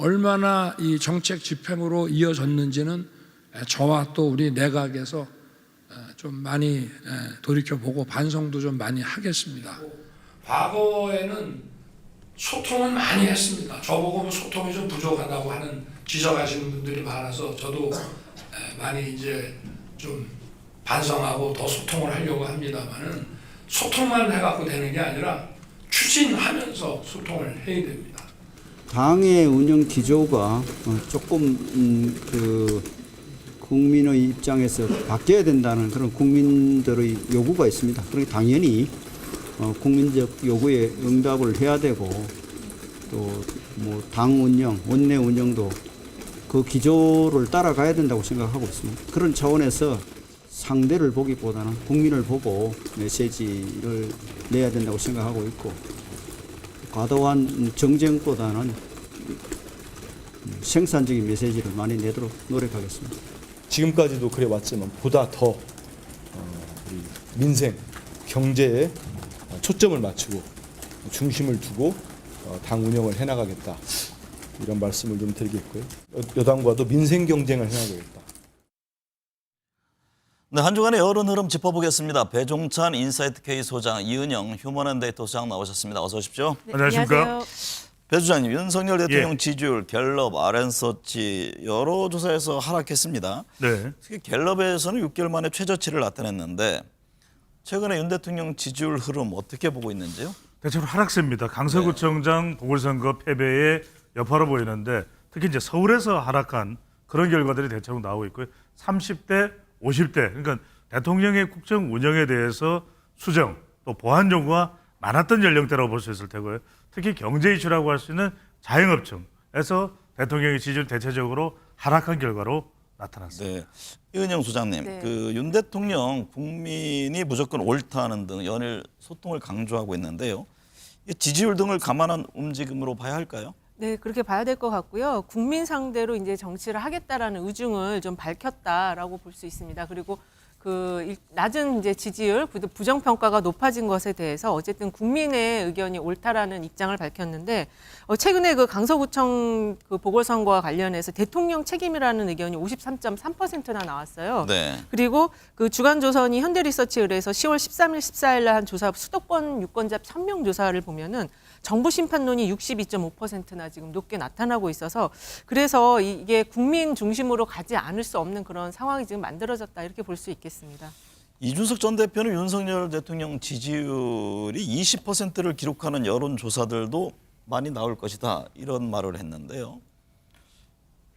얼마나 이 정책 집행으로 이어졌는지는 저와 또 우리 내각에서 좀 많이 돌이켜 보고 반성도 좀 많이 하겠습니다. 과거에는 소통은 많이 했습니다. 저보고 뭐 소통이 좀 부족하다고 하는 지적하시는 분들이 많아서 저도 에, 많이 이제 좀 반성하고 더 소통을 하려고 합니다만은 소통만 해갖고 되는 게 아니라 추진하면서 소통을 해야 됩니다. 당의 운영 기조가 어, 조금 음, 그 국민의 입장에서 바뀌어야 된다는 그런 국민들의 요구가 있습니다. 그러니 당연히 어, 국민적 요구에 응답을 해야 되고 또 뭐 당 운영, 원내 운영도 그 기조를 따라가야 된다고 생각하고 있습니다. 그런 차원에서 상대를 보기보다는 국민을 보고 메시지를 내야 된다고 생각하고 있고 과도한 정쟁보다는 생산적인 메시지를 많이 내도록 노력하겠습니다. 지금까지도 그래 왔지만 보다 더 어, 민생, 경제에 초점을 맞추고 중심을 두고 어, 당 운영을 해나가겠다 이런 말씀을 좀 드리겠고요. 여- 여당과도 민생 경쟁을 해나가겠다. 네, 한 주간의 여론 흐름 짚어보겠습니다. 배종찬 인사이트 K 소장, 이은영 휴먼앤데이터 소장 나오셨습니다. 어서 오십시오. 네, 안녕하십니까? 배 소장님, 윤석열 대통령 예. 지지율 갤럽, RN서치 여러 조사에서 하락했습니다. 네. 특히 갤럽에서는 6개월 만에 최저치를 나타냈는데 최근에 윤 대통령 지지율 흐름 어떻게 보고 있는지요? 대체로 하락세입니다. 강서구청장 보궐선거 패배의 여파로 보이는데 특히 이제 서울에서 하락한 그런 결과들이 대체로 나오고 있고요. 30대, 50대 그러니까 대통령의 국정 운영에 대해서 수정 또 보완 요구가 많았던 연령대라고 볼 수 있을 테고요. 특히 경제 이슈라고 할 수 있는 자영업층에서 대통령의 지지율 대체적으로 하락한 결과로 나타났습니다. 네. 이은영 소장님, 네. 그윤 대통령 국민이 무조건 옳다는 등 연일 소통을 강조하고 있는데요. 이 지지율 등을 감안한 움직임으로 봐야 할까요? 네, 그렇게 봐야 될 것 같고요. 국민 상대로 이제 정치를 하겠다라는 의중을 좀 밝혔다라고 볼 수 있습니다. 그리고 그 일- 낮은 이제 지지율, 부- 부정 평가가 높아진 것에 대해서 어쨌든 국민의 의견이 옳다라는 입장을 밝혔는데 어, 최근에 그 강서구청 그 보궐선거와 관련해서 대통령 책임이라는 의견이 53.3%나 나왔어요. 네. 그리고 그 주간조선이 현대리서치에 의해서 10월 13일, 14일 날 한 조사 수도권 유권자 1000명 조사를 보면은 정부 심판론이 62.5%나 지금 높게 나타나고 있어서 그래서 이- 이게 국민 중심으로 가지 않을 수 없는 그런 상황이 지금 만들어졌다 이렇게 볼 수 있겠습니다. 이준석 전 대표는 윤석열 대통령 지지율이 20%를 기록하는 여론조사들도 많이 나올 것이다 이런 말을 했는데요.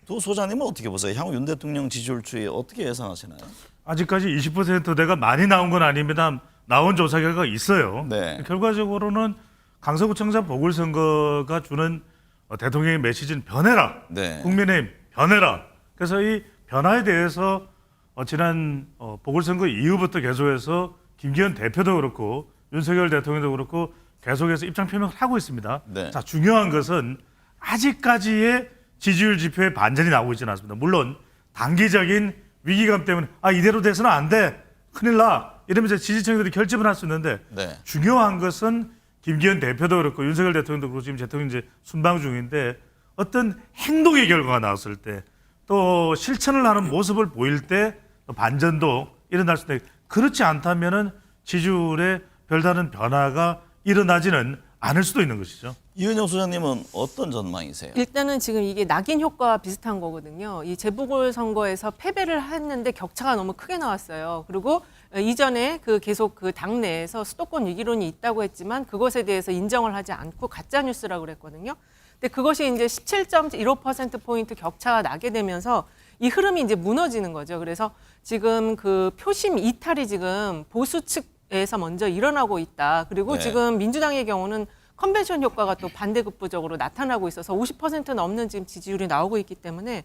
두 소장님은 어떻게 보세요? 향후 윤 대통령 지지율 추이 어떻게 예상하시나요? 아직까지 20%대가 많이 나온 건 아닙니다. 나온 조사 결과가 있어요. 네. 결과적으로는 강서구청장 보궐선거가 주는 어, 대통령의 메시지는 변해라. 네. 국민의힘 변해라. 그래서 이 변화에 대해서 어, 지난 어, 보궐선거 이후부터 계속해서 김기현 대표도 그렇고 윤석열 대통령도 그렇고 계속해서 입장 표명을 하고 있습니다. 네. 자 중요한 것은 아직까지의 지지율 지표에 반전이 나오고 있지는 않습니다. 물론 단기적인 위기감 때문에 아 이대로 돼서는 안 돼. 큰일 나. 이러면서 지지층들이 결집을 할 수 있는데 네. 중요한 것은 김기현 대표도 그렇고 윤석열 대통령도 그렇고 지금 대통령 이제 순방 중인데 어떤 행동의 결과가 나왔을 때 또 실천을 하는 모습을 보일 때또 반전도 일어날 수 있는데 그렇지 않다면은 지지율에 별다른 변화가 일어나지는 않을 수도 있는 것이죠. 이은영 소장님은 어떤 전망이세요? 일단은 지금 이게 낙인 효과와 비슷한 거거든요. 이 재보궐 선거에서 패배를 했는데 격차가 너무 크게 나왔어요. 그리고 어, 이전에 그 계속 그 당내에서 수도권 위기론이 있다고 했지만 그것에 대해서 인정을 하지 않고 가짜 뉴스라고 그랬거든요. 근데 그것이 이제 17.15% 포인트 격차가 나게 되면서 이 흐름이 이제 무너지는 거죠. 그래서 지금 그 표심 이탈이 지금 보수 측에서 먼저 일어나고 있다. 그리고 네. 지금 민주당의 경우는 컨벤션 효과가 또 반대급부적으로 나타나고 있어서 50% 넘는 지금 지지율이 나오고 있기 때문에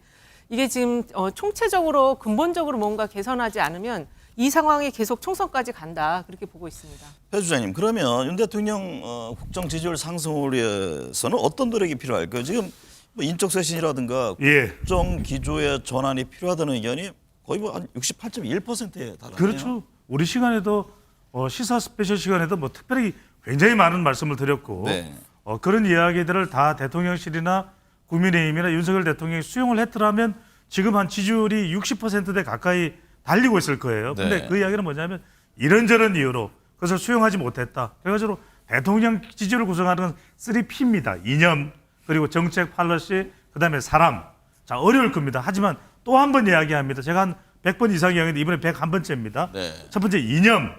이게 지금 어, 총체적으로 근본적으로 뭔가 개선하지 않으면 이 상황이 계속 총선까지 간다 그렇게 보고 있습니다. 배 주장님 그러면 윤 대통령 어, 국정 지지율 상승을 위해서는 어떤 노력이 필요할까요? 지금 뭐 인적 쇄신이라든가 예. 국정 기조의 전환이 필요하다는 의견이 거의 뭐 한 68.1%에 달하네요. 그렇죠. 우리 시간에도 어, 시사 스페셜 시간에도 뭐 특별히 굉장히 많은 말씀을 드렸고 네. 어, 그런 이야기들을 다 대통령실이나 국민의힘이나 윤석열 대통령이 수용을 했더라면 지금 한 지지율이 60%대 가까이 달리고 있을 거예요. 근데 네. 그 이야기는 뭐냐면 이런저런 이유로 그것을 수용하지 못했다. 그래가지고 대통령 지지율을 구성하는 건 3P입니다. 이념 그리고 정책 팔러시 그 다음에 사람. 자 어려울 겁니다. 하지만 또 한 번 이야기합니다. 제가 한 100번 이상 이야기했는데 이번에 101번째입니다. 네. 첫 번째 이념.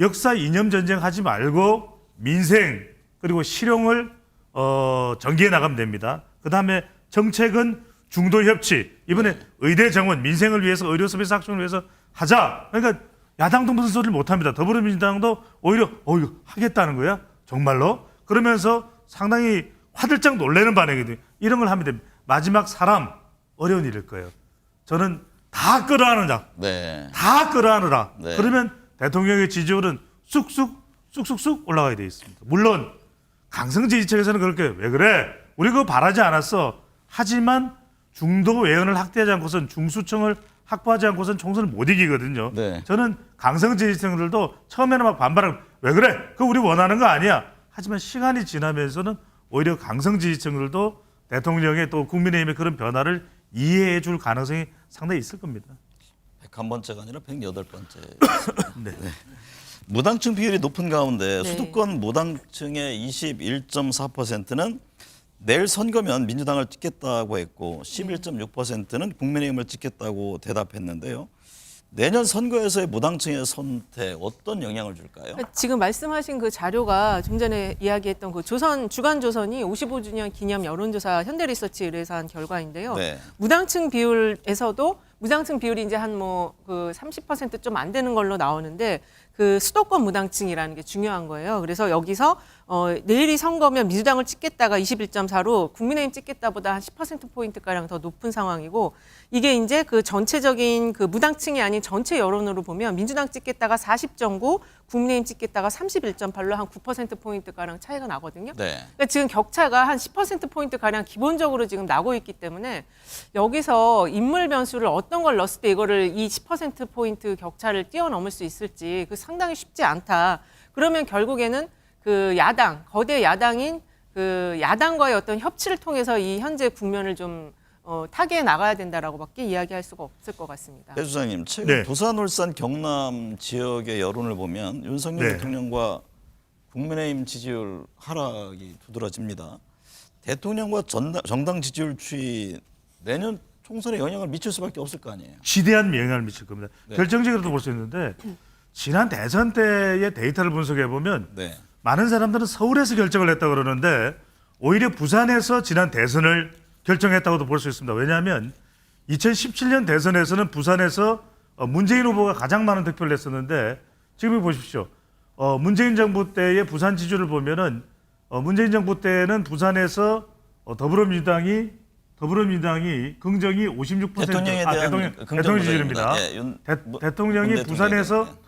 역사 이념 전쟁 하지 말고 민생 그리고 실용을 어, 전개해 나가면 됩니다. 그 다음에 정책은 중도 협치. 이번에 의대 정원 민생을 위해서 의료 서비스 확충을 위해서 하자. 그러니까 야당도 무슨 소리를 못 합니다. 더불어민주당도 오히려 어 이거 하겠다는 거야? 정말로? 그러면서 상당히 화들짝 놀라는 반응이거든요. 이런 걸 하면 됩니다. 마지막 사람 어려운 일일 거예요. 저는 다 끌어안으자. 네. 다 끌어안으라. 네. 그러면 대통령의 지지율은 쑥쑥 쑥쑥쑥 올라가게 돼 있습니다. 물론 강성 지지층에서는 그렇게 왜 그래? 우리 그거 바라지 않았어. 하지만 중도 외연을 확대하지 않고선 중수층을 확보하지 않고선 총선을 못 이기거든요. 네. 저는 강성 지지층들도 처음에는 막 반발하고 왜 그래? 그거 우리 원하는 거 아니야. 하지만 시간이 지나면서는 오히려 강성 지지층들도 대통령의 또 국민의힘의 그런 변화를 이해해 줄 가능성이 상당히 있을 겁니다. 101번째가 아니라 108번째. 네. 무당층 비율이 높은 가운데 네. 수도권 무당층의 21.4%는 내일 선거면 민주당을 찍겠다고 했고 11.6%는 국민의힘을 찍겠다고 대답했는데요. 내년 선거에서의 무당층의 선택 어떤 영향을 줄까요? 지금 말씀하신 그 자료가 좀 전에 이야기했던 그 조선 주간 조선이 55주년 기념 여론조사 현대리서치에 의해서 한 결과인데요. 네. 무당층 비율에서도 무당층 비율이 이제 한 뭐 그 30%좀 안 되는 걸로 나오는데 그 수도권 무당층이라는 게 중요한 거예요. 그래서 여기서 어 내일이 선거면 민주당을 찍겠다가 21.4로 국민의힘 찍겠다보다 한 10% 포인트 가량 더 높은 상황이고 이게 이제 그 전체적인 그 무당층이 아닌 전체 여론으로 보면 민주당 찍겠다가 40.9, 국민의힘 찍겠다가 31.8로 한 9% 포인트 가량 차이가 나거든요. 네. 그러니까 지금 격차가 한 10% 포인트 가량 기본적으로 지금 나고 있기 때문에 여기서 인물 변수를 어떤 걸 넣었을 때 이거를 이 10% 포인트 격차를 뛰어넘을 수 있을지 그 상당히 쉽지 않다. 그러면 결국에는 그 야당 거대 야당인 그 야당과의 어떤 협치를 통해서 이 현재 국면을 좀 어, 타개해 나가야 된다라고밖에 이야기할 수가 없을 것 같습니다. 배 수장님 최근 네. 부산, 울산, 경남 지역의 여론을 보면 윤석열 네. 대통령과 국민의힘 지지율 하락이 두드러집니다. 대통령과 전당, 정당 지지율 추이 내년 총선에 영향을 미칠 수밖에 없을 거 아니에요. 지대한 영향을 미칠 겁니다. 네. 결정적으로도 볼 수 있는데 지난 대선 때의 데이터를 분석해 보면 네. 많은 사람들은 서울에서 결정을 했다 그러는데 오히려 부산에서 지난 대선을 결정했다고도 볼 수 있습니다. 왜냐하면 2017년 대선에서는 부산에서 어, 문재인 후보가 가장 많은 득표를 냈었는데 지금 보십시오. 어, 문재인 정부 때의 부산 지지율을 보면은 어, 문재인 정부 때는 부산에서 어, 더불어민주당이 더불어민주당이 긍정이 56% 대통령에 아, 대한 대통령, 대통령 지지율입니다. 보도입니다. 예, 윤- 대, 대통령에 부산에서 대한,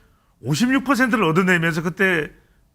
56%를 얻어내면서 그때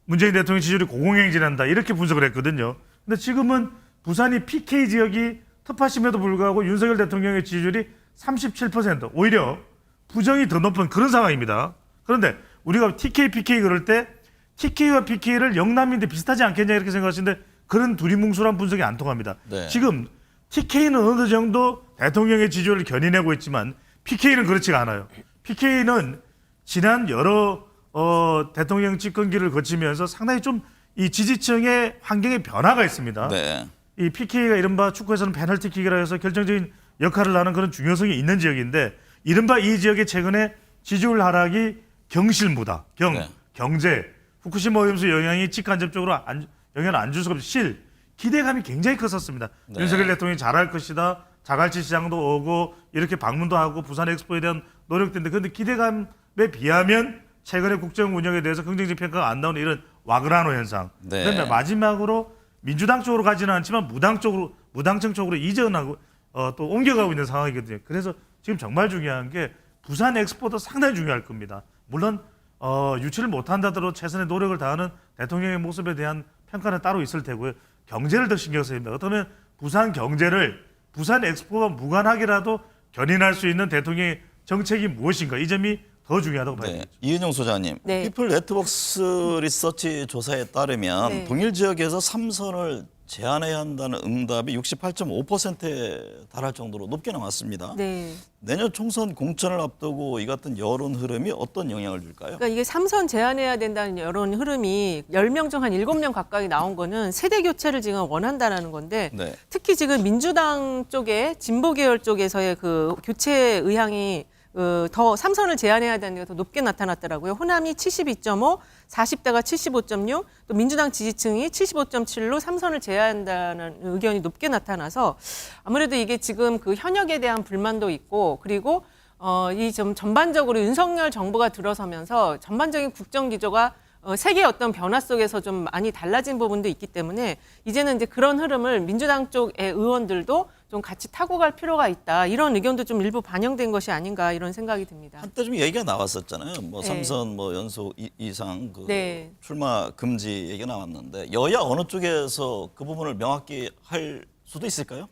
문재인 대통령 지지율이 고공행진한다 이렇게 분석을 했거든요. 근데 지금은 부산이 PK 지역이 특파심에도 불구하고 윤석열 대통령의 지지율이 37% 오히려 부정이 더 높은 그런 상황입니다. 그런데 우리가 TK, PK 그럴 때 TK와 PK를 영남인데 비슷하지 않겠냐 이렇게 생각하시는데 그런 두리뭉술한 분석이 안 통합니다. 네. 지금 TK는 어느 정도 대통령의 지지율을 견인하고 있지만 PK는 그렇지가 않아요. PK는 지난 여러 어, 대통령 집권기를 거치면서 상당히 좀 이 지지층의 환경의 변화가 있습니다. 네. 이 PK가 이른바 축구에서는 페널티킥이라 해서 결정적인 역할을 하는 그런 중요성이 있는 지역인데 이른바 이 지역의 최근에 지지율 하락이 경실무다. 경, 네. 경제, 후쿠시마 오염수 영향이 직간접적으로 안, 영향을 안 줄 수가 없이 실 기대감이 굉장히 컸었습니다. 네. 윤석열 대통령이 잘할 것이다. 자갈치 시장도 오고 이렇게 방문도 하고 부산 엑스포에 대한 노력인데 그런데 기대감에 비하면 최근에 국정 운영에 대해서 긍정적 평가가 안 나오는 이런 와그라노 현상. 네. 그다음에 마지막으로 민주당 쪽으로 가지는 않지만 무당 쪽으로 무당층 쪽으로 이전하고 어, 또 옮겨가고 있는 상황이거든요. 그래서 지금 정말 중요한 게 부산 엑스포도 상당히 중요할 겁니다. 물론 어, 유치를 못한다더라도 최선의 노력을 다하는 대통령의 모습에 대한 평가는 따로 있을 테고요. 경제를 더 신경 됩니다. 어쩌면 부산 경제를 부산 엑스포와 무관하게라도 견인할 수 있는 대통령의 정책이 무엇인가 이 점이 더 중요하다고 봐야 네. 됩니다. 이은영 소장님, 네. 피플 네트워크스 리서치 조사에 따르면 네. 동일 지역에서 삼선을 제안해야 한다는 응답이 68.5%에 달할 정도로 높게 나왔습니다. 네. 내년 총선 공천을 앞두고 이 같은 여론 흐름이 어떤 영향을 줄까요? 그러니까 이게 삼선 제한해야 된다는 여론 흐름이 10명 중 한 7명 가까이 나온 거는 세대 교체를 지금 원한다라는 건데 네. 특히 지금 민주당 쪽에 진보 계열 쪽에서의 그 교체 의향이 어, 더 삼선을 제한해야 되는 게 더 높게 나타났더라고요. 호남이 72.5, 40대가 75.6, 또 민주당 지지층이 75.7로 삼선을 제한한다는 의견이 높게 나타나서 아무래도 이게 지금 그 현역에 대한 불만도 있고 그리고 어, 이 좀 전반적으로 윤석열 정부가 들어서면서 전반적인 국정 기조가 어, 세계의 어떤 변화 속에서 좀 많이 달라진 부분도 있기 때문에 이제는 이제 그런 흐름을 민주당 쪽의 의원들도 좀 같이 타고 갈 필요가 있다. 이런 의견도 좀 일부 반영된 것이 아닌가 이런 생각이 듭니다. 한때 좀 얘기가 나왔었잖아요. 뭐 네. 삼선 뭐 연속 이- 이상 그 네. 출마 금지 얘기가 나왔는데 여야 어느 쪽에서 그 부분을 명확히 할 수도 있을까요?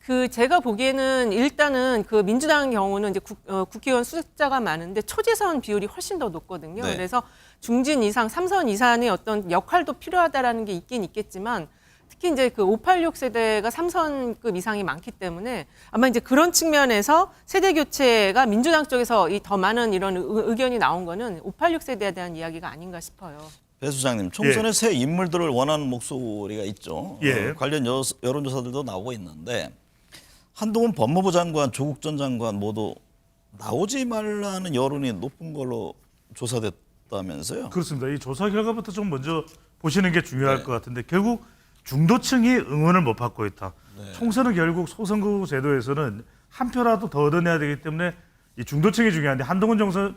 그 제가 보기에는 일단은 그 민주당 경우는 이제 국, 어, 국회의원 숫자가 많은데 초재선 비율이 훨씬 더 높거든요. 네. 그래서 중진 이상, 삼선 이상의 어떤 역할도 필요하다라는 게 있긴 있겠지만 특히 이제 그 586 세대가 삼선급 이상이 많기 때문에 아마 이제 그런 측면에서 세대 교체가 민주당 쪽에서 이 더 많은 이런 의- 의견이 나온 거는 586 세대에 대한 이야기가 아닌가 싶어요. 배 수장님, 총선에 새 인물들을 원하는 목소리가 있죠. 예. 어, 관련 여, 여론조사들도 나오고 있는데 한동훈 법무부 장관, 조국 전 장관 모두 나오지 말라는 여론이 높은 걸로 조사됐 다면서요? 그렇습니다. 이 조사 결과부터 좀 먼저 보시는 게 중요할 네. 것 같은데 결국 중도층이 응원을 못 받고 있다. 네. 총선은 결국 소선거 제도에서는 한 표라도 더 얻어내야 되기 때문에 이 중도층이 중요한데 한동훈 정선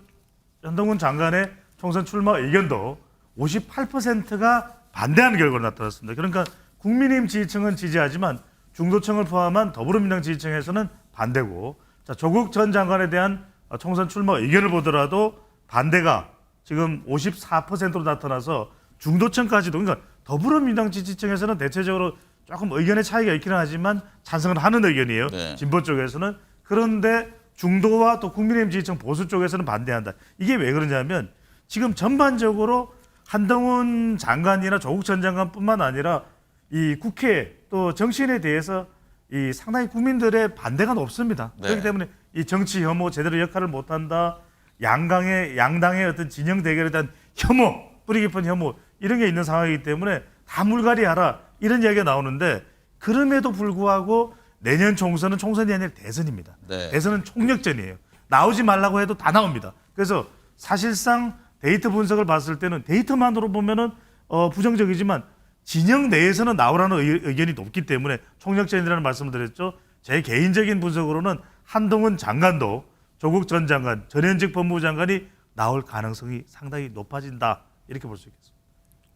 한동훈 장관의 총선 출마 의견도 58%가 반대하는 결과로 나타났습니다. 그러니까 국민의힘 지지층은 지지하지만 중도층을 포함한 더불어민주당 지지층에서는 반대고 자, 조국 전 장관에 대한 총선 출마 의견을 보더라도 반대가 지금 54%로 나타나서 중도층까지도 그러니까 더불어민주당 지지층에서는 대체적으로 조금 의견의 차이가 있기는 하지만 찬성을 하는 의견이에요. 네. 진보 쪽에서는 그런데 중도와 또 국민의힘 지지층 보수 쪽에서는 반대한다. 이게 왜 그러냐면 지금 전반적으로 한동훈 장관이나 조국 전 장관뿐만 아니라 이 국회 또 정치인에 대해서 이 상당히 국민들의 반대가 높습니다. 네. 그렇기 때문에 이 정치 혐오 제대로 역할을 못한다. 양강의 양당의 어떤 진영 대결에 대한 혐오 뿌리 깊은 혐오 이런 게 있는 상황이기 때문에 다 물갈이하라 이런 이야기가 나오는데 그럼에도 불구하고 내년 총선은 총선이 아니라 대선입니다. 네. 대선은 총력전이에요. 나오지 말라고 해도 다 나옵니다. 그래서 사실상 데이터 분석을 봤을 때는 데이터만으로 보면은 어, 부정적이지만 진영 내에서는 나오라는 의, 의견이 높기 때문에 총력전이라는 말씀을 드렸죠. 제 개인적인 분석으로는 한동훈 장관도 조국 전 장관, 전현직 법무부 장관이 나올 가능성이 상당히 높아진다 이렇게 볼 수 있겠습니다.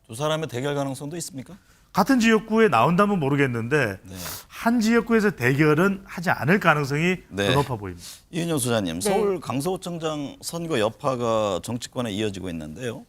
두 사람의 대결 가능성도 있습니까? 같은 지역구에 나온다면 모르겠는데 네. 한 지역구에서 대결은 하지 않을 가능성이 네. 더 높아 보입니다. 이은영 소장님, 네. 서울 강서구청장 선거 여파가 정치권에 이어지고 있는데요.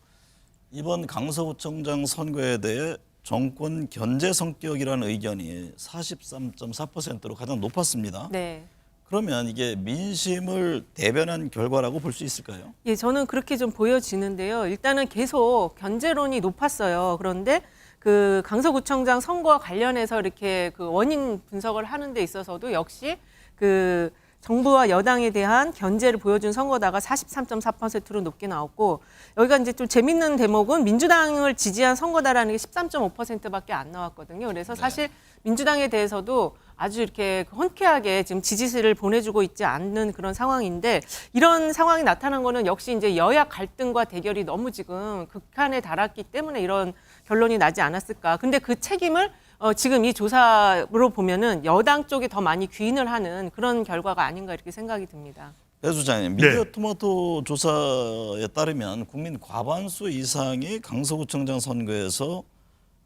이번 강서구청장 선거에 대해 정권 견제 성격이라는 의견이 43.4%로 가장 높았습니다. 네. 그러면 이게 민심을 대변한 결과라고 볼 수 있을까요? 예, 저는 그렇게 좀 보여지는데요. 일단은 계속 견제론이 높았어요. 그런데 그 강서구청장 선거와 관련해서 이렇게 그 원인 분석을 하는 데 있어서도 역시 그 정부와 여당에 대한 견제를 보여준 선거다가 43.4%로 높게 나왔고 여기가 이제 좀 재밌는 대목은 민주당을 지지한 선거다라는 게 13.5%밖에 안 나왔거든요. 그래서 사실 민주당에 대해서도 아주 이렇게 흔쾌하게 지금 지지세를 보내주고 있지 않는 그런 상황인데 이런 상황이 나타난 거는 역시 이제 여야 갈등과 대결이 너무 지금 극한에 달았기 때문에 이런 결론이 나지 않았을까. 근데 그 책임을 어, 지금 이 조사로 보면은 여당 쪽이 더 많이 귀인을 하는 그런 결과가 아닌가 이렇게 생각이 듭니다. 배 수장님, 네. 미디어 토마토 조사에 따르면 국민 과반수 이상이 강서구청장 선거에서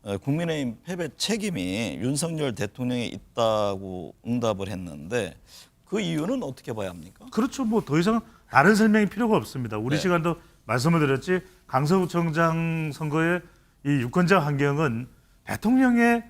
어, 국민의힘 패배 책임이 윤석열 대통령에 있다고 응답을 했는데 그 이유는 어떻게 봐야 합니까? 그렇죠. 뭐 더 이상 다른 설명이 필요가 없습니다. 우리 네. 시간도 말씀을 드렸지 강서구청장 선거의 이 유권자 환경은 대통령의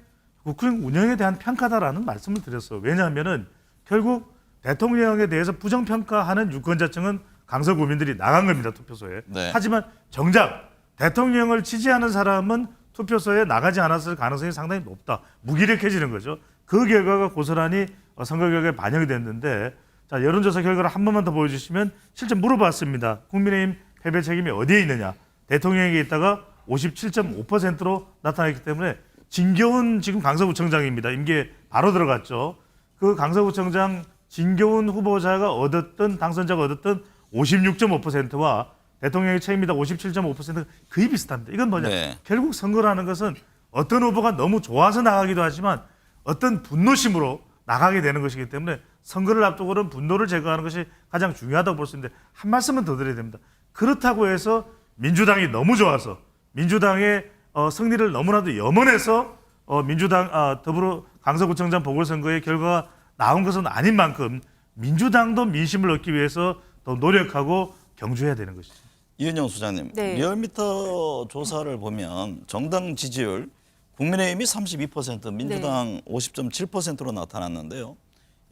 국정 운영에 대한 평가다라는 말씀을 드렸어요. 왜냐하면은 결국 대통령에 대해서 부정평가하는 유권자층은 강서 구민들이 나간 겁니다 투표소에. 네. 하지만 정작 대통령을 지지하는 사람은 투표소에 나가지 않았을 가능성이 상당히 높다. 무기력해지는 거죠. 그 결과가 고스란히 어, 선거 결과에 반영이 됐는데 자 여론조사 결과를 한 번만 더 보여주시면 실제 물어봤습니다. 국민의힘 패배 책임이 어디에 있느냐? 대통령에게 있다가 57.5%로 나타났기 때문에 진교훈 지금 강서구청장입니다. 임기에 바로 들어갔죠. 그 강서구청장 진교훈 후보자가 얻었던 당선자가 얻었던 56.5%와 대통령의 책임이다 57.5%가 거의 비슷합니다. 이건 뭐냐? 네. 결국 선거라는 것은 어떤 후보가 너무 좋아서 나가기도 하지만 어떤 분노심으로 나가게 되는 것이기 때문에 선거를 앞두고는 분노를 제거하는 것이 가장 중요하다고 볼 수 있는데 한 말씀은 더 드려야 됩니다. 그렇다고 해서 민주당이 너무 좋아서 민주당의 어, 승리를 너무나도 염원해서 어, 민주당 아, 더불어 강서구청장 보궐선거의 결과가 나온 것은 아닌 만큼 민주당도 민심을 얻기 위해서 더 노력하고 경주해야 되는 것이죠. 이은영 소장님, 네. 리얼미터 조사를 보면 정당 지지율 국민의힘이 32%, 민주당 50.7%로 나타났는데요.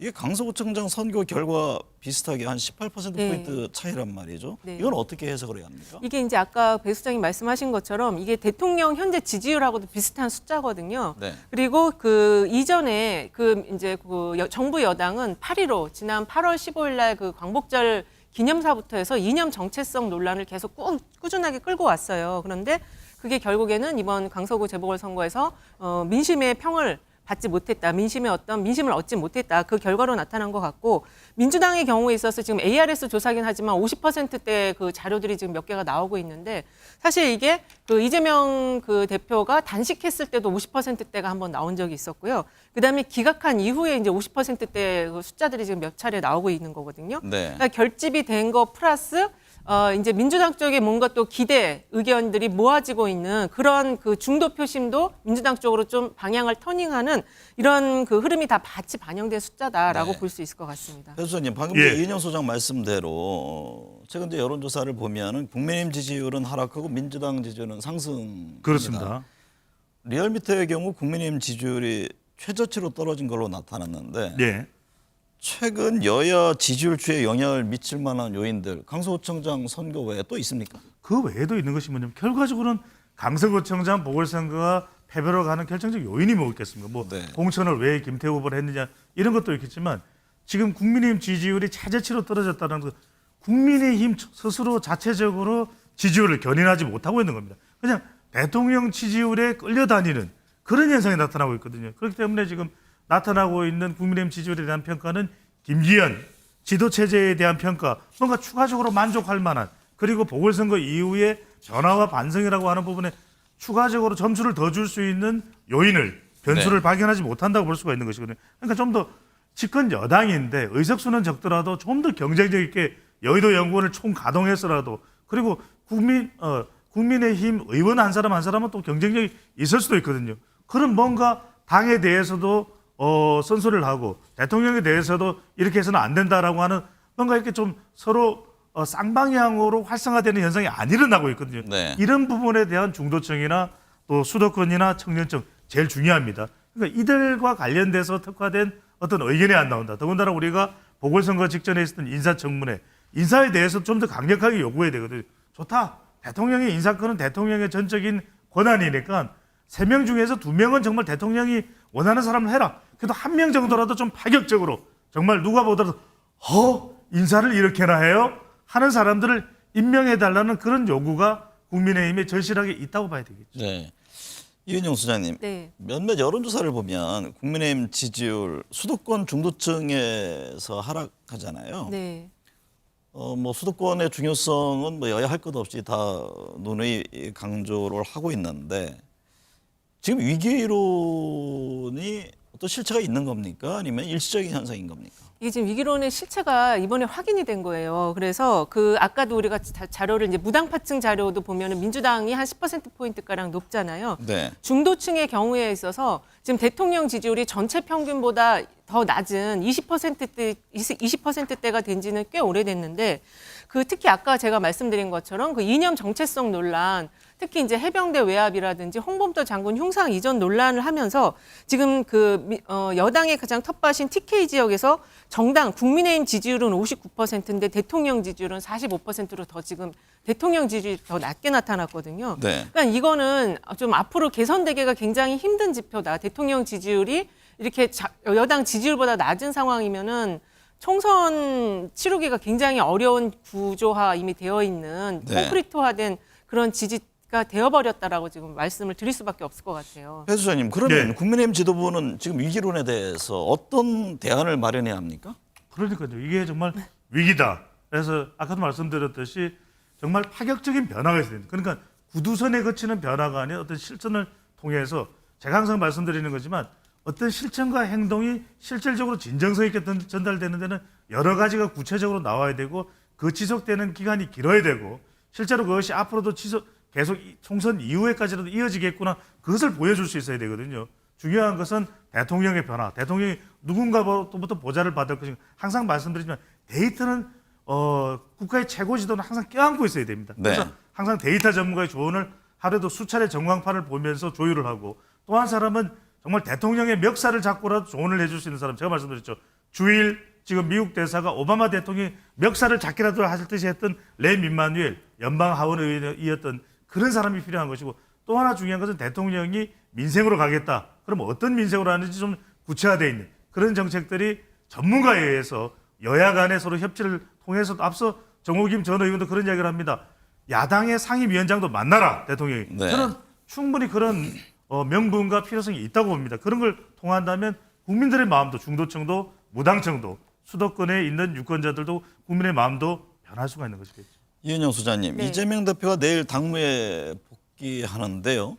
이게 강서구청장 선거 결과 비슷하게 한 18% 네. 포인트 차이란 말이죠. 네. 이건 어떻게 해석을 해야 합니까? 이게 이제 아까 배 수장님 말씀하신 것처럼 이게 대통령 현재 지지율하고도 비슷한 숫자거든요. 네. 그리고 그 이전에 그 이제 그 여- 정부 여당은 8.15 지난 8월 15일 날 그 광복절 기념사부터 해서 이념 정체성 논란을 계속 꾸, 꾸준하게 끌고 왔어요. 그런데 그게 결국에는 이번 강서구 재보궐선거에서 어, 민심의 평을 받지 못했다. 민심의 어떤 민심을 얻지 못했다. 그 결과로 나타난 것 같고 민주당의 경우에 있어서 지금 ARS 조사긴 하지만 50%대 그 자료들이 지금 몇 개가 나오고 있는데 사실 이게 그 이재명 그 대표가 단식했을 때도 50%대가 한번 나온 적이 있었고요. 그다음에 기각한 이후에 이제 50%대 그 숫자들이 지금 몇 차례 나오고 있는 거거든요. 네. 그러니까 결집이 된 거 플러스 어 이제 민주당 쪽에 뭔가 또 기대 의견들이 모아지고 있는 그런 그 중도 표심도 민주당 쪽으로 좀 방향을 터닝하는 이런 그 흐름이 다 같이 반영된 숫자다라고 네. 볼 수 있을 것 같습니다. 배 소장님, 방금 예. 이은영 소장 말씀대로 어, 최근 이제 여론조사를 보면은 국민의힘 지지율은 하락하고 민주당 지지율은 상승. 그렇습니다. 리얼미터의 경우 국민의힘 지지율이 최저치로 떨어진 걸로 나타났는데 네. 최근 여야 지지율 추에 영향을 미칠 만한 요인들 강서구청장 선거 외에 또 있습니까? 그 외에도 있는 것이 뭐냐면 결과적으로는 강서구청장 보궐선거가 패배로 가는 결정적 요인이 뭐겠습니까? 뭐 네. 공천을 왜 김태우 후보를 했느냐 이런 것도 있겠지만 지금 국민의힘 지지율이 최저치로 떨어졌다는 것 국민의힘 스스로 자체적으로 지지율을 견인하지 못하고 있는 겁니다. 그냥 대통령 지지율에 끌려다니는 그런 현상이 나타나고 있거든요. 그렇기 때문에 지금 나타나고 있는 국민의힘 지지율에 대한 평가는 김기현 지도 체제에 대한 평가 뭔가 추가적으로 만족할 만한 그리고 보궐선거 이후에 변화와 반성이라고 하는 부분에 추가적으로 점수를 더 줄 수 있는 요인을 변수를 발견하지 못한다고 볼 수가 있는 것이거든요. 그러니까 좀 더 집권 여당인데 의석수는 적더라도 좀 더 경쟁력 있게 여의도 연구원을 총 가동해서라도 그리고 국민 어 국민의힘 의원 한 사람 한 사람은 또 경쟁력이 있을 수도 있거든요. 그럼 뭔가 당에 대해서도 어 선소리를 하고 대통령에 대해서도 이렇게 해서는 안 된다라고 하는 뭔가 이렇게 좀 서로 어, 쌍방향으로 활성화되는 현상이 안 일어나고 있거든요. 네. 이런 부분에 대한 중도층이나 또 수도권이나 청년층 제일 중요합니다. 그러니까 이들과 관련돼서 특화된 어떤 의견이 안 나온다. 더군다나 우리가 보궐선거 직전에 있었던 인사청문회 인사에 대해서 좀 더 강력하게 요구해야 되거든요. 좋다. 대통령의 인사권은 대통령의 전적인 권한이니까 세 명 중에서 두 명은 정말 대통령이 원하는 사람을 해라. 그래도 한 명 정도라도 좀 파격적으로 정말 누가 보더라도 허 인사를 이렇게나 해요 하는 사람들을 임명해 달라는 그런 요구가 국민의힘에 절실하게 있다고 봐야 되겠죠. 네. 이은영 소장님. 네. 몇몇 여론조사를 보면 국민의힘 지지율 수도권 중도층에서 하락하잖아요. 네. 어, 뭐 수도권의 중요성은 뭐 여야 할 것 없이 다 누누이 강조를 하고 있는데 지금 위기 이론이 어떤 실체가 있는 겁니까? 아니면 일시적인 현상인 겁니까? 이게 지금 위기론의 실체가 이번에 확인이 된 거예요. 그래서 그 아까도 우리가 자- 자료를 이제 무당파층 자료도 보면은 민주당이 한 10% 포인트 가량 높잖아요. 네. 중도층의 경우에 있어서 지금 대통령 지지율이 전체 평균보다 더 낮은 20%대 20%대가 된 지는 꽤 오래됐는데 그 특히 아까 제가 말씀드린 것처럼 그 이념 정체성 논란, 특히 이제 해병대 외압이라든지 홍범도 장군 흉상 이전 논란을 하면서 지금 그 미- 어, 여당의 가장 텃밭인 TK 지역에서 정당 국민의힘 지지율은 59%인데 대통령 지지율은 45%로 더 지금 대통령 지지율이 더 낮게 나타났거든요. 네. 그러니까 이거는 좀 앞으로 개선되기가 굉장히 힘든 지표다. 대통령 지지율이 이렇게 자- 여당 지지율보다 낮은 상황이면은 총선 치르기가 굉장히 어려운 구조화 이미 되어 있는 네. 콘크리트화된 그런 지지가 되어버렸다라고 지금 말씀을 드릴 수밖에 없을 것 같아요. 배 수장님 그러면 네. 국민의힘 지도부는 지금 위기론에 대해서 어떤 대안을 마련해야 합니까? 그러니까요. 이게 정말 위기다. 그래서 아까도 말씀드렸듯이 정말 파격적인 변화가 있어야 됩니다. 그러니까 구두선에 거치는 변화가 아닌 어떤 실천을 통해서 제가 항상 말씀드리는 거지만 어떤 실천과 행동이 실질적으로 진정성 있게 전- 전달되는 데는 여러 가지가 구체적으로 나와야 되고 그 지속되는 기간이 길어야 되고 실제로 그것이 앞으로도 지속 계속 이- 총선 이후에까지라도 이어지겠구나 그것을 보여줄 수 있어야 되거든요. 중요한 것은 대통령의 변화, 대통령이 누군가로부터 보좌를 받을 것인가 항상 말씀드리지만 데이터는 어, 국가의 최고 지도는 항상 껴안고 있어야 됩니다. 그래서 네. 항상 데이터 전문가의 조언을 하루에도 수차례 전광판을 보면서 조율을 하고 또 한 사람은 정말 대통령의 멱살을 잡고라도 조언을 해줄 수 있는 사람 제가 말씀드렸죠. 주일 지금 미국 대사가 오바마 대통령이 멱살을 잡기라도 하실 듯이 했던 레 민마누엘 연방 하원 의원이었던 그런 사람이 필요한 것이고 또 하나 중요한 것은 대통령이 민생으로 가겠다. 그럼 어떤 민생으로 하는지 좀 구체화되어 있는 그런 정책들이 전문가에 의해서 여야 간에 서로 협치를 통해서 앞서 정호김 전 의원도 그런 이야기를 합니다. 야당의 상임위원장도 만나라 대통령이. 네. 저는 충분히 그런 어, 명분과 필요성이 있다고 봅니다. 그런 걸 통한다면 국민들의 마음도 중도층도 무당층도 수도권에 있는 유권자들도 국민의 마음도 변할 수가 있는 것이겠죠. 이은영 소장님, 네. 이재명 대표가 내일 당무에 복귀하는데요.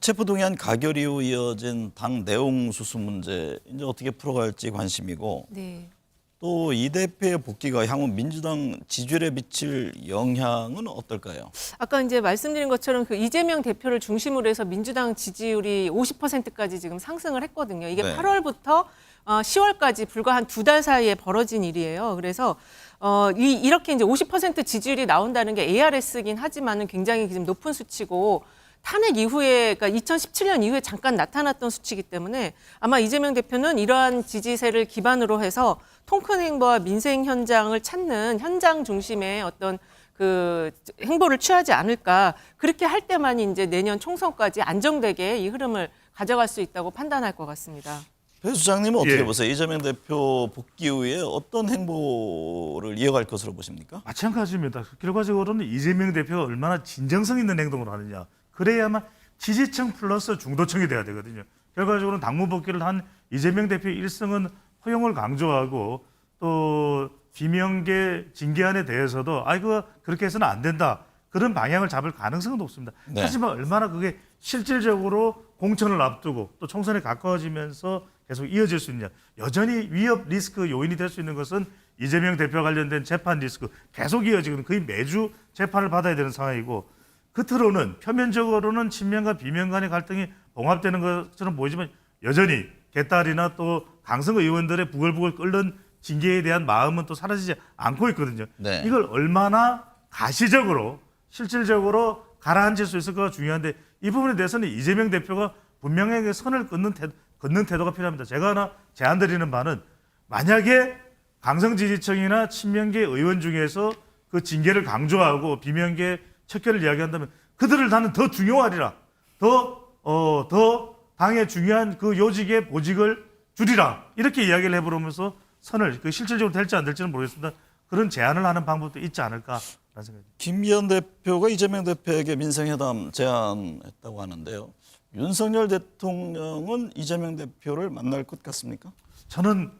체포동의안 가결 이후 이어진 당 내용 수수 문제 이제 어떻게 풀어갈지 관심이고 네. 또 이 대표의 복귀가 향후 민주당 지지율에 미칠 영향은 어떨까요? 아까 이제 말씀드린 것처럼 그 이재명 대표를 중심으로 해서 민주당 지지율이 50%까지 지금 상승을 했거든요. 이게 네. 8월부터 어, 10월까지 불과 한 두 달 사이에 벌어진 일이에요. 그래서 어, 이, 이렇게 이제 50% 지지율이 나온다는 게 ARS긴 하지만은 굉장히 지금 높은 수치고 탄핵 이후에 그러니까 2017년 이후에 잠깐 나타났던 수치이기 때문에 아마 이재명 대표는 이러한 지지세를 기반으로 해서 통큰 행보와 민생 현장을 찾는 현장 중심의 어떤 그 행보를 취하지 않을까 그렇게 할 때만 이제 내년 총선까지 안정되게 이 흐름을 가져갈 수 있다고 판단할 것 같습니다. 배 수장님은 어떻게 예. 보세요? 이재명 대표 복귀 후에 어떤 행보를 이어갈 것으로 보십니까? 마찬가지입니다. 결과적으로는 이재명 대표가 얼마나 진정성 있는 행동을 하느냐. 그래야만 지지층 플러스 중도층이 돼야 되거든요. 결과적으로는 당무 복귀를 한 이재명 대표의 일성은 허용을 강조하고 또 비명계 징계안에 대해서도 아이고 그렇게 해서는 안 된다. 그런 방향을 잡을 가능성은 높습니다. 네. 하지만 얼마나 그게 실질적으로 공천을 앞두고 또 총선에 가까워지면서 계속 이어질 수 있냐. 여전히 위협 리스크 요인이 될 수 있는 것은 이재명 대표 관련된 재판 리스크 계속 이어지고 거의 매주 재판을 받아야 되는 상황이고 겉으로는 표면적으로는 친명과 비명 간의 갈등이 봉합되는 것처럼 보이지만 여전히 개딸이나 또 강성 의원들의 부글부글 끓는 징계에 대한 마음은 또 사라지지 않고 있거든요. 네. 이걸 얼마나 가시적으로 실질적으로 가라앉힐 수 있을까가 중요한데 이 부분에 대해서는 이재명 대표가 분명하게 선을 긋는, 태, 긋는 태도가 필요합니다. 제가 하나 제안 드리는 바는 만약에 강성 지지층이나 친명계 의원 중에서 그 징계를 강조하고 비명계 척결을 이야기한다면 그들을 나는 더 중요하리라. 더, 어, 더 당의 중요한 그 요직의 보직을 줄이라. 이렇게 이야기를 해보면서 선을 그 실질적으로 될지 안 될지는 모르겠습니다. 그런 제안을 하는 방법도 있지 않을까라는 생각이 김기현 대표가 이재명 대표에게 민생회담 제안했다고 하는데요. 윤석열 대통령은 이재명 대표를 만날 것 같습니까? 저는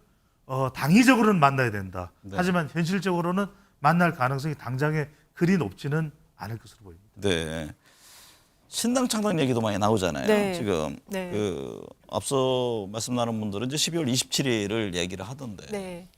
어, 당위적으로는 만나야 된다. 네. 하지만 현실적으로는 만날 가능성이 당장에 그리 높지는 않을 것으로 보입니다. 네. 신당 창당 얘기도 많이 나오잖아요. 네. 지금 네. 그 앞서 말씀 나눈 분들은 이제 12월 27일을 얘기를 하던데 네.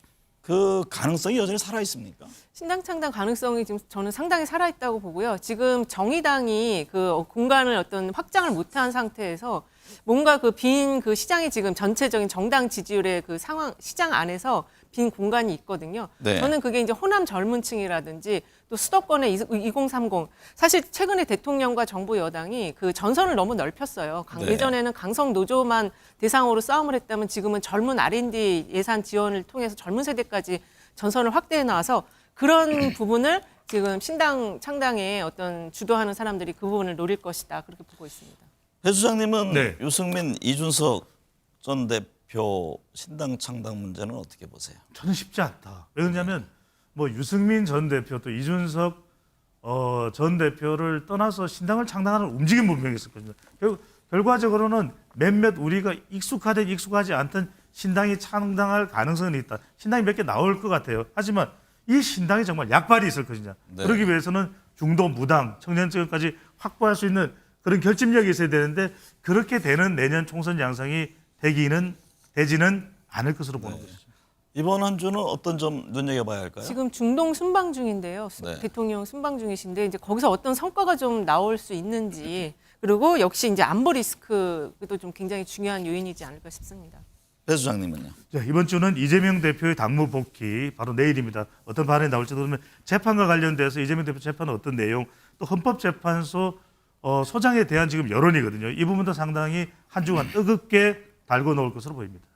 그 가능성이 여전히 살아 있습니까? 신당 창당 가능성이 지금 저는 상당히 살아 있다고 보고요. 지금 정의당이 그 공간을 어떤 확장을 못한 상태에서 뭔가 그 빈 그 시장이 지금 전체적인 정당 지지율의 그 상황 시장 안에서 빈 공간이 있거든요. 네. 저는 그게 이제 호남 젊은층이라든지 또 수도권의 2030 사실 최근에 대통령과 정부 여당이 그 전선을 너무 넓혔어요. 강- 네. 예전에는 강성 노조만 대상으로 싸움을 했다면 지금은 젊은 R&D 예산 지원을 통해서 젊은 세대까지 전선을 확대해 나와서 그런 부분을 지금 신당 창당에 어떤 주도하는 사람들이 그 부분을 노릴 것이다 그렇게 보고 있습니다. 배 수장님은 네. 유승민, 이준석 전 대표 신당 창당 문제는 어떻게 보세요? 저는 쉽지 않다. 왜냐하면 뭐 유승민 전 대표 또 이준석 어, 전 대표를 떠나서 신당을 창당하는 움직임 분명히 있었거든요. 결국 결과적으로는 몇몇 우리가 익숙하든 익숙하지 않든 신당이 창당할 가능성은 있다. 신당이 몇 개 나올 것 같아요. 하지만 이 신당이 정말 약발이 있을 것이냐. 네. 그러기 위해서는 중도 무당 청년층까지 확보할 수 있는 그런 결집력이 있어야 되는데 그렇게 되는 내년 총선 양상이 되기는 되지는 않을 것으로 보는 것이죠. 이번 한 주는 어떤 점 눈여겨봐야 할까요? 지금 중동 순방 중인데요. 수- 네. 대통령 순방 중이신데 이제 거기서 어떤 성과가 좀 나올 수 있는지 그리고 역시 이제 안보 리스크도 좀 굉장히 중요한 요인이지 않을까 싶습니다. 배 수장님은요? 자, 이번 주는 이재명 대표의 당무 복귀 바로 내일입니다. 어떤 발언이 나올지도 모르면 재판과 관련돼서 이재명 대표 재판은 어떤 내용 또 헌법재판소 어, 소장에 대한 지금 여론이거든요. 이 부분도 상당히 한 주간 뜨겁게 달고 놓을 것으로 보입니다.